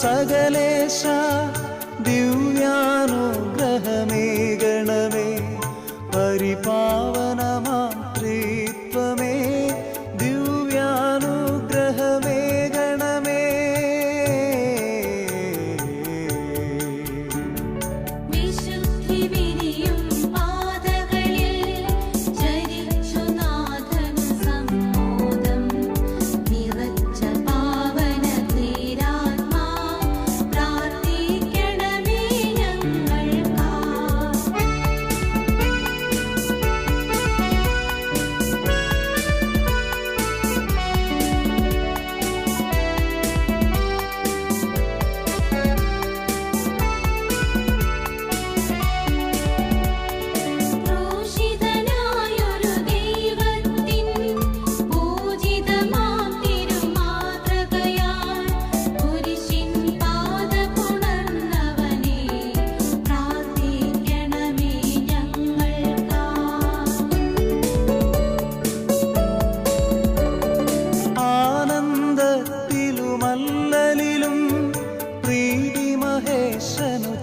సగలేశా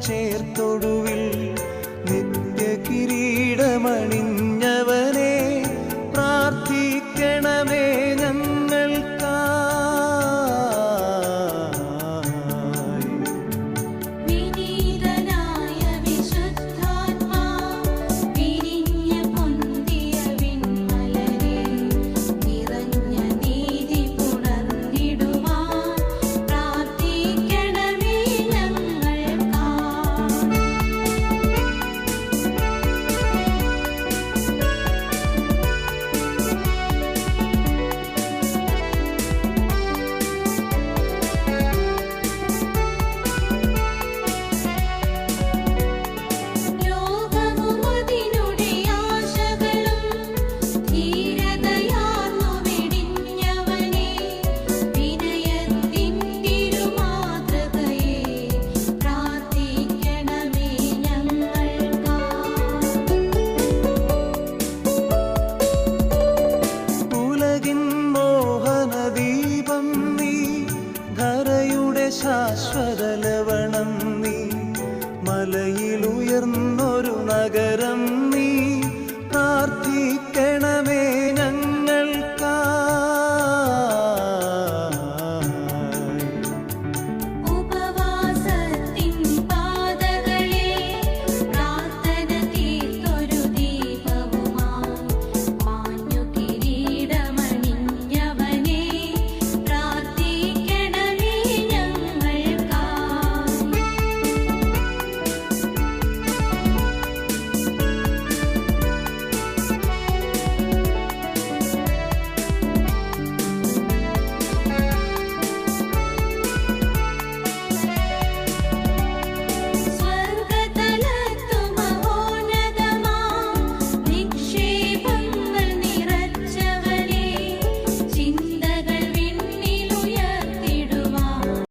చేర్తుడు. മലയിലുയർന്നൊരു നഗരം